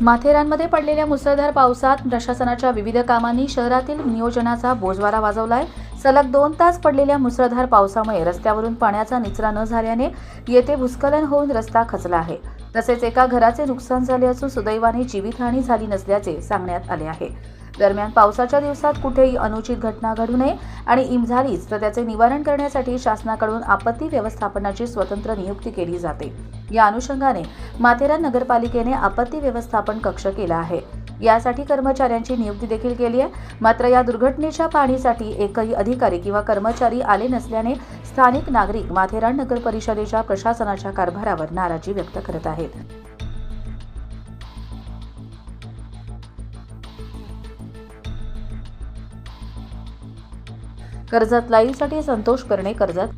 माथेरानमध्ये पडलेल्या मुसळधार पावसात प्रशासनाच्या विविध कामांनी शहरातील नियोजनाचा बोजवारा वाजवलाय. सलग दोन तास पडलेल्या मुसळधार पावसामुळे रस्त्यावरून पाण्याचा निचरा न झाल्याने येथे भूस्खलन होऊन रस्ता खचला आहे. तसेच एका घराचे नुकसान झाले असून सुदैवाने जीवितहानी झाली नसल्याचे सांगण्यात आले आहे. दरम्यान पावसाच्या दिवसात कुठेही अनुचित घटना घडू नये आणि इम झालीच तर त्याचे निवारण करण्यासाठी शासनाकडून आपत्ती व्यवस्थापनाची स्वतंत्र नियुक्ती केली जाते. या अनुषंगाने माथेरान नगरपालिकेने आपत्ती व्यवस्थापन कक्ष केला आहे. यासाठी कर्मचाऱ्यांची नियुक्ती देखील केली आहे. मात्र या दुर्घटनेच्या पाहणीसाठी एकही अधिकारी किंवा कर्मचारी आले नसल्याने स्थानिक नागरिक माथेरान नगर परिषदेच्या प्रशासनाच्या कारभारावर नाराजी व्यक्त करत आहेत. कर्जात लाईव्हसाठी संतोष करणे कर्जात